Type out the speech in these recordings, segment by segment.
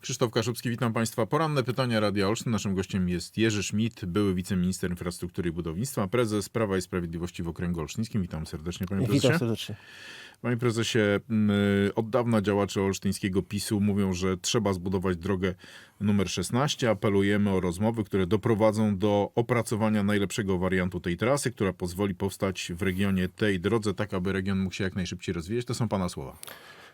Krzysztof Kaszubski, witam Państwa. Poranne pytania Radia Olsztyn. Naszym gościem jest Jerzy Schmidt, były wiceminister infrastruktury i budownictwa, prezes Prawa i Sprawiedliwości w Okręgu Olsztyńskim. Witam serdecznie, panie prezesie. Witam serdecznie. Panie prezesie, mm, od dawna działacze olsztyńskiego PiSu mówią, że trzeba zbudować drogę numer 16. Apelujemy o rozmowy, które doprowadzą do opracowania najlepszego wariantu tej trasy, która pozwoli powstać w regionie tej drodze, tak aby region mógł się jak najszybciej rozwijać. To są pana słowa.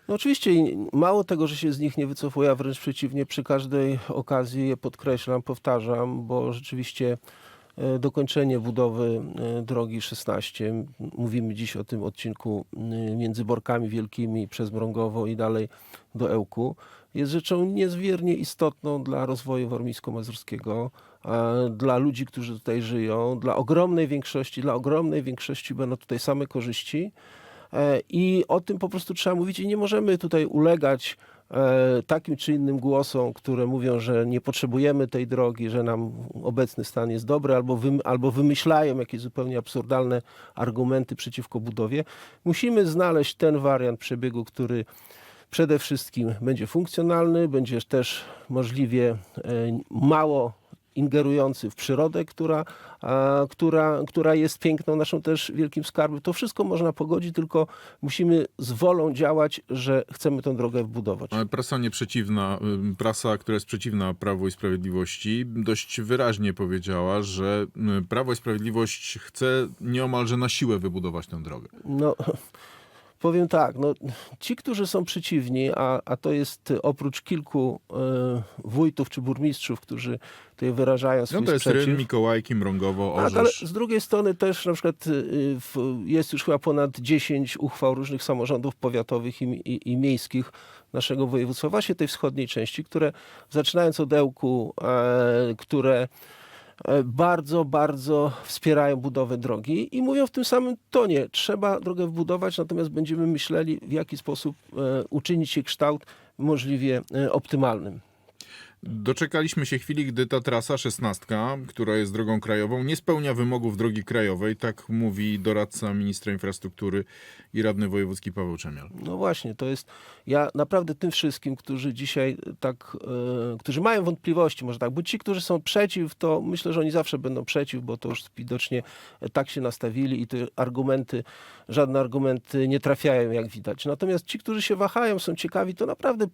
No oczywiście mało tego, że się z nich nie wycofuję, a wręcz przeciwnie, przy każdej okazji je podkreślam, powtarzam, bo rzeczywiście e, dokończenie budowy e, drogi 16, m, mówimy dziś o tym odcinku m, między Borkami Wielkimi przez Mrągowo i dalej do Ełku, jest rzeczą niezmiernie istotną dla rozwoju warmińsko-mazurskiego, e, dla ludzi, którzy tutaj żyją, dla ogromnej większości, dla ogromnej większości będą tutaj same korzyści. E, I o tym po prostu trzeba mówić i nie możemy tutaj ulegać e, takim czy innym głosom, które mówią, że nie potrzebujemy tej drogi, że nam obecny stan jest dobry, albo, wym, albo wymyślają jakieś zupełnie absurdalne argumenty przeciwko budowie. Musimy znaleźć ten wariant przebiegu, który przede wszystkim będzie funkcjonalny, będzie też możliwie e, mało ingerujący w przyrodę, która, która, która jest piękną naszą też wielkim skarbem. To wszystko można pogodzić, tylko musimy z wolą działać, że chcemy tę drogę wbudować. Ale Prasa nieprzeciwna, ym, prasa, która jest przeciwna Prawu i Sprawiedliwości, dość wyraźnie powiedziała, że y, Prawo i Sprawiedliwość chce nieomalże na siłę wybudować tę drogę. No, powiem tak, no, ci, którzy są przeciwni, a, a to jest oprócz kilku e, wójtów czy burmistrzów, którzy tutaj wyrażają swój No to jest sprzeciw. Mikołajki, Mrągowo, Tak, ale Orzesz. z drugiej strony też na przykład y, w, jest już chyba ponad 10 uchwał różnych samorządów powiatowych i, i, i miejskich naszego województwa, właśnie tej wschodniej części, które zaczynając od Ełku, e, które bardzo, bardzo wspierają budowę drogi i mówią w tym samym tonie, trzeba drogę wbudować, natomiast będziemy myśleli w jaki sposób e, uczynić jej kształt możliwie e, optymalnym. Doczekaliśmy się chwili, gdy ta trasa 16, która jest drogą krajową, nie spełnia wymogów drogi krajowej, tak mówi doradca ministra infrastruktury i radny wojewódzki Paweł Czemial. No właśnie, to jest. Ja naprawdę tym wszystkim, którzy dzisiaj tak, e, którzy mają wątpliwości, może tak, bo ci, którzy są przeciw, to myślę, że oni zawsze będą przeciw, bo to już widocznie tak się nastawili i te argumenty, żadne argumenty nie trafiają, jak widać. Natomiast ci, którzy się wahają, są ciekawi, to naprawdę.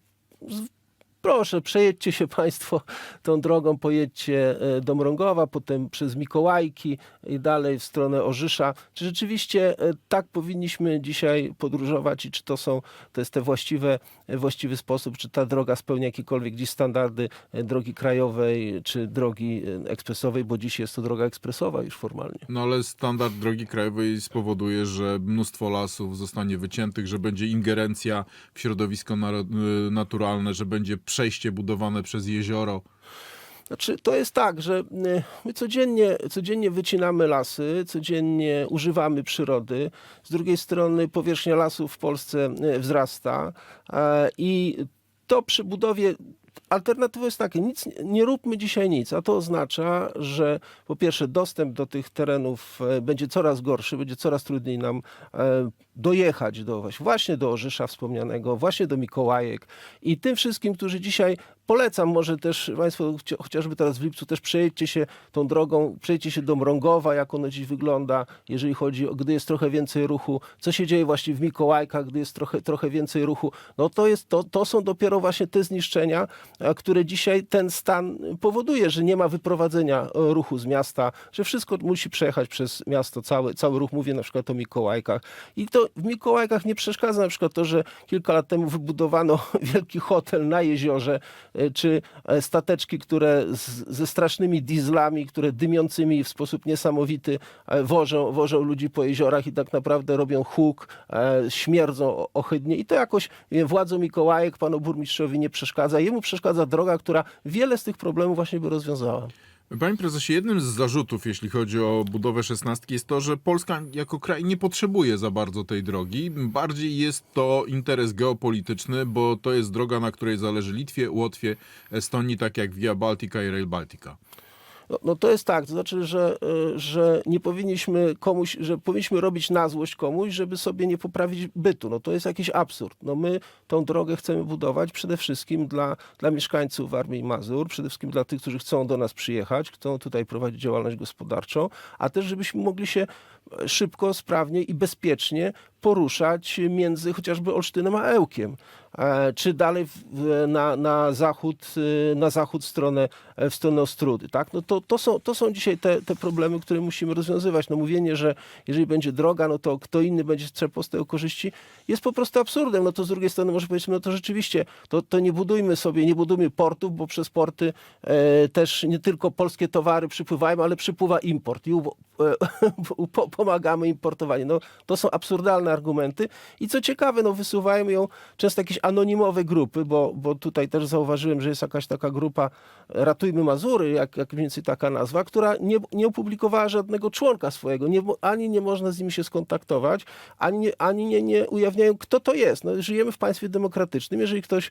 Proszę, przejedźcie się Państwo tą drogą, pojedźcie e, do Mrągowa, potem przez Mikołajki i dalej w stronę Orzysza. Czy rzeczywiście e, tak powinniśmy dzisiaj podróżować i czy to są, to jest te właściwe, e, właściwy sposób, czy ta droga spełnia jakiekolwiek dziś standardy drogi krajowej czy drogi ekspresowej, bo dziś jest to droga ekspresowa już formalnie. No ale standard drogi krajowej spowoduje, że mnóstwo lasów zostanie wyciętych, że będzie ingerencja w środowisko naturalne, że będzie przejście budowane przez jezioro. Znaczy, to jest tak, że y, my codziennie, codziennie wycinamy lasy, codziennie używamy przyrody. Z drugiej strony powierzchnia lasów w Polsce y, wzrasta e, i to przy budowie Alternatywa jest taka, nic, nie róbmy dzisiaj nic, a to oznacza, że po pierwsze dostęp do tych terenów e, będzie coraz gorszy, będzie coraz trudniej nam e, dojechać do, właśnie do Orzysza wspomnianego, właśnie do Mikołajek i tym wszystkim, którzy dzisiaj polecam, może też Państwo chcia- chociażby teraz w lipcu też przejedźcie się tą drogą, przejdźcie się do Mrągowa, jak ono dziś wygląda, jeżeli chodzi o, gdy jest trochę więcej ruchu, co się dzieje właśnie w Mikołajkach, gdy jest trochę, trochę więcej ruchu, no to, jest, to, to są dopiero właśnie te zniszczenia, a, które dzisiaj ten stan powoduje, że nie ma wyprowadzenia e, ruchu z miasta, że wszystko musi przejechać przez miasto, cały, cały ruch, mówię na przykład o Mikołajkach. I to w Mikołajkach nie przeszkadza na przykład to, że kilka lat temu wybudowano wielki hotel na jeziorze, e, czy e, stateczki, które z, ze strasznymi dieslami, które dymiącymi w sposób niesamowity e, wożą, wożą ludzi po jeziorach i tak naprawdę robią huk, e, śmierdzą ohydnie. I to jakoś e, władzom Mikołajek, panu burmistrzowi nie przeszkadza. Jemu przeszkadza droga, która wiele z tych problemów właśnie by rozwiązała. Panie prezesie, jednym z zarzutów, jeśli chodzi o budowę szesnastki, jest to, że Polska jako kraj nie potrzebuje za bardzo tej drogi. Bardziej jest to interes geopolityczny, bo to jest droga, na której zależy Litwie, Łotwie, Estonii, tak jak Via Baltica i Rail Baltica. No, no to jest tak, to znaczy, że, y, że nie powinniśmy komuś, że powinniśmy robić na złość komuś, żeby sobie nie poprawić bytu. No to jest jakiś absurd. No my tą drogę chcemy budować przede wszystkim dla, dla mieszkańców Warmii i Mazur, przede wszystkim dla tych, którzy chcą do nas przyjechać, chcą tutaj prowadzić działalność gospodarczą, a też żebyśmy mogli się e, szybko, sprawnie i bezpiecznie poruszać między chociażby Olsztynem a Ełkiem. E, Czy dalej na, na zachód, y, na zachód stronę, e, w stronę Ostrudy. Tak? No to, to, są, to są dzisiaj te, te problemy, które musimy rozwiązywać. No mówienie, że jeżeli będzie droga, no to kto inny będzie strzepał z tego korzyści, jest po prostu absurdem. No to z drugiej strony może powiedzieć, no to rzeczywiście, to, to nie budujmy sobie, nie budujmy portów, bo przez porty e, też nie tylko polskie towary przypływają, ale przypływa import i u, e, po, pomagamy importowanie. No, to są absurdalne argumenty i co ciekawe, no, wysuwają ją często jakieś anonimowe grupy, bo, bo tutaj też zauważyłem, że jest jakaś taka grupa e, Ratujmy Mazury, jak, jak mniej więcej taka nazwa, która nie, nie opublikowała żadnego członka swojego, nie, ani nie można z nimi się skontaktować, ani, ani nie, nie ujawniają, kto to jest. No, żyjemy w państwie demokratycznym, jeżeli ktoś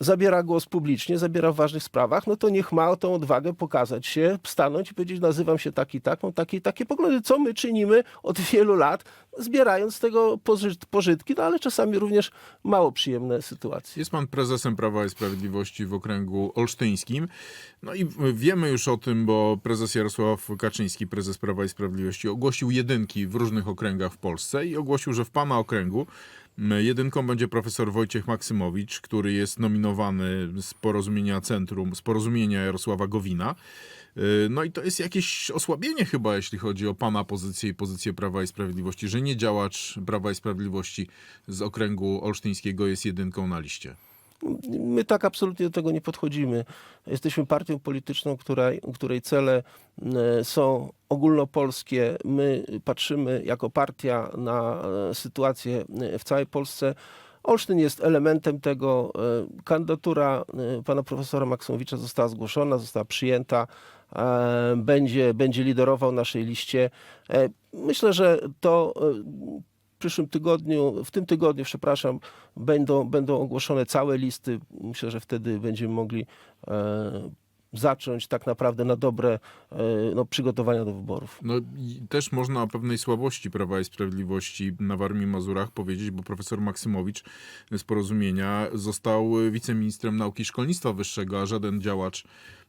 zabiera głos publicznie, zabiera w ważnych sprawach, no to niech ma tą odwagę pokazać się, stanąć i powiedzieć, nazywam się tak i tak, mam takie i takie poglądy. Co my czynimy od wielu lat, zbierając z tego pożyt, pożytki, no ale czasami również mało przyjemne sytuacje. Jest pan prezesem Prawa i Sprawiedliwości w okręgu olsztyńskim. No i wiemy już o tym, bo prezes Jarosław Kaczyński, prezes Prawa i Sprawiedliwości, ogłosił jedynki w różnych okręgach w Polsce i ogłosił, że w pana okręgu jedynką będzie profesor Wojciech Maksymowicz, który jest nominowany z porozumienia Centrum, z porozumienia Jarosława Gowina. Y, No i to jest jakieś osłabienie chyba, jeśli chodzi o pana pozycję i pozycję Prawa i Sprawiedliwości, że nie działacz Prawa i Sprawiedliwości z okręgu olsztyńskiego jest jedynką na liście. My tak absolutnie do tego nie podchodzimy. Jesteśmy partią polityczną, której, której cele e, są ogólnopolskie. My patrzymy jako partia na e, sytuację e, w całej Polsce. Olsztyn jest elementem tego. Kandydatura pana profesora Maksymowicza została zgłoszona, została przyjęta. Będzie, będzie liderował naszej liście. Myślę, że to w przyszłym tygodniu, w tym tygodniu, przepraszam, będą, będą ogłoszone całe listy. Myślę, że wtedy będziemy mogli e, zacząć tak naprawdę na dobre e, no, przygotowania do wyborów. No i też można o pewnej słabości Prawa i Sprawiedliwości na Warmii i Mazurach powiedzieć, bo profesor Maksymowicz z porozumienia został wiceministrem nauki i szkolnictwa wyższego, a żaden działacz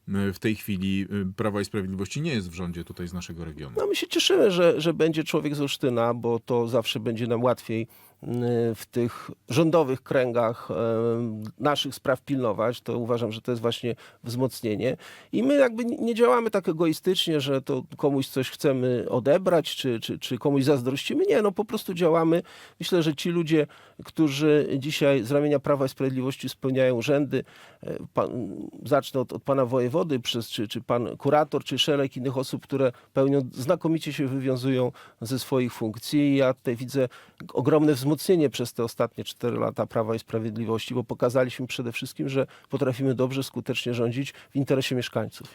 w tej chwili y, Prawa i Sprawiedliwości nie jest w rządzie tutaj z naszego regionu. No my się cieszymy, że, że będzie człowiek z Olsztyna, bo to zawsze będzie nam łatwiej w tych rządowych kręgach e, naszych spraw pilnować. To uważam, że to jest właśnie wzmocnienie. I my jakby nie- działamy tak egoistycznie, że to komuś coś chcemy odebrać, czy, czy, czy komuś zazdrościmy. Nie, no po prostu działamy. Myślę, że ci ludzie, którzy dzisiaj z ramienia Prawa i Sprawiedliwości spełniają urzędy, e, pan, zacznę od, od pana wojewody, przez, czy, czy pan kurator, czy szereg innych osób, które pełnią, znakomicie się wywiązują ze swoich funkcji. Ja tutaj widzę ogromne wzmocnienie przez te ostatnie cztery lata Prawa i Sprawiedliwości, bo pokazaliśmy przede wszystkim, że potrafimy dobrze, skutecznie rządzić w interesie mieszkańców.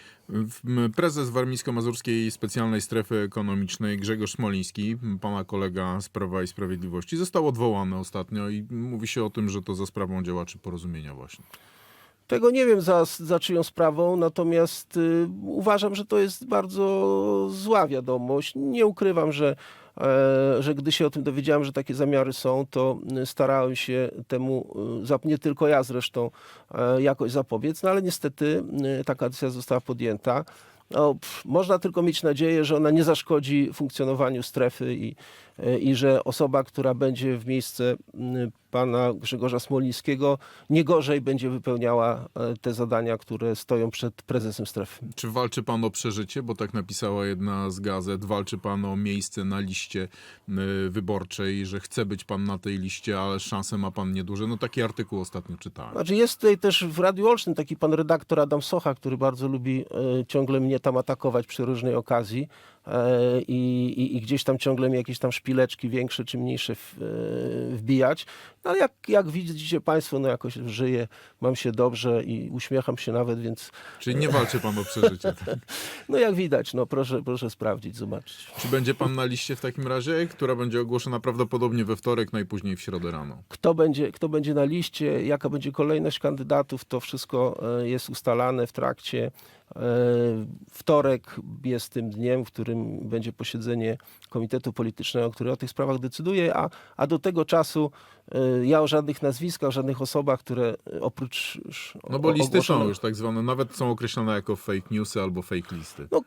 Prezes Warmińsko-Mazurskiej Specjalnej Strefy Ekonomicznej Grzegorz Smoliński, pana kolega z Prawa i Sprawiedliwości, został odwołany ostatnio i mówi się o tym, że to za sprawą działaczy porozumienia właśnie. Tego nie wiem za, za czyją sprawą, natomiast y, uważam, że to jest bardzo zła wiadomość. Nie ukrywam, że, że gdy się o tym dowiedziałem, że takie zamiary są, to y, starałem się temu, zap- nie tylko ja zresztą, e, jakoś zapobiec, no ale niestety taka decyzja została podjęta. No, pff, można tylko mieć nadzieję, że ona nie zaszkodzi funkcjonowaniu strefy i, e, i że osoba, która będzie w miejsce pana Grzegorza Smolińskiego, nie gorzej będzie wypełniała e, te zadania, które stoją przed prezesem strefy. Czy walczy pan o przeżycie? Bo tak napisała jedna z gazet. Walczy pan o miejsce na liście y, wyborczej, że chce być pan na tej liście, ale szanse ma pan nieduże. No taki artykuł ostatnio czytałem. Znaczy jest tutaj też w Radiu Olsztyn taki pan redaktor Adam Socha, który bardzo lubi e, ciągle mnie tam atakować przy różnej okazji. E, i, i, i gdzieś tam ciągle mi jakieś tam szpileczki większe czy mniejsze w, e, wbijać. No, ale jak, jak widzicie Państwo, no jakoś żyję, mam się dobrze i uśmiecham się nawet, więc Czyli nie walczy pan o przeżycie. tak? no jak widać, no proszę, proszę sprawdzić, zobaczyć. Czy będzie pan na liście w takim razie, która będzie ogłoszona prawdopodobnie we wtorek, najpóźniej w środę rano? Kto będzie, kto będzie na liście, jaka będzie kolejność kandydatów, to wszystko e, jest ustalane w trakcie. Wtorek jest tym dniem, w którym będzie posiedzenie Komitetu Politycznego, który o tych sprawach decyduje, a, a do tego czasu ja o żadnych nazwiskach, o żadnych osobach, które e, oprócz... No bo listy są już tak zwane, nawet są określone jako fake newsy albo fake listy. No,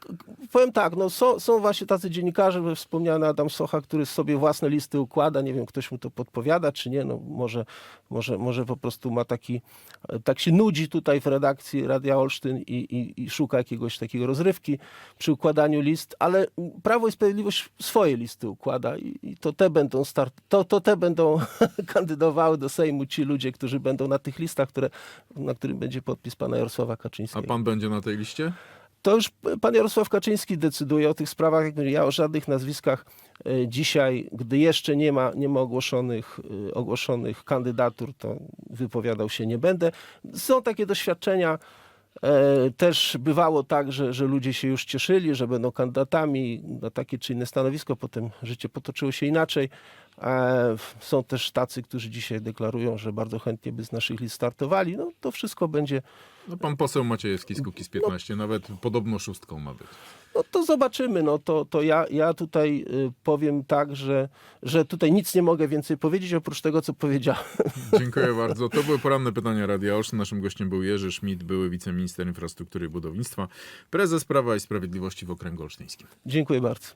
powiem tak, no, są, są właśnie tacy dziennikarze, wspomniany Adam Socha, który sobie własne listy układa, nie wiem, ktoś mu to podpowiada, czy nie, no może, może, może po prostu ma taki, e, tak się nudzi tutaj w redakcji Radia Olsztyn i, i, i szuka jakiegoś takiego rozrywki przy układaniu list, ale Prawo i Sprawiedliwość swoje listy układa i, i to te będą start, to, to te będą kandydowały do Sejmu ci ludzie, którzy będą na tych listach, które, na którym będzie podpis pana Jarosława A Kaczyńskiego. pan będzie na tej liście? To już pan Jarosław Kaczyński decyduje o tych sprawach. Jak mówię, Ja o żadnych nazwiskach e, dzisiaj, gdy jeszcze nie ma, nie ma ogłoszonych, e, ogłoszonych kandydatur, to wypowiadał się nie będę. Są takie doświadczenia. E, Też bywało tak, że, że ludzie się już cieszyli, że będą kandydatami na takie czy inne stanowisko, potem życie potoczyło się inaczej. E, Są też tacy, którzy dzisiaj deklarują, że bardzo chętnie by z naszych list startowali. No to wszystko będzie No pan poseł Maciejewski z Kukiz 15, nawet podobno szóstką ma być. No to zobaczymy. No to, to ja, ja tutaj y, powiem tak, że, że tutaj nic nie mogę więcej powiedzieć oprócz tego, co powiedziałem. Dziękuję bardzo. To były poranne pytania Radia Olsztyn. Naszym gościem był Jerzy Schmidt, były wiceminister infrastruktury i budownictwa, prezes Prawa i Sprawiedliwości w Okręgu Olsztyńskim. Dziękuję bardzo.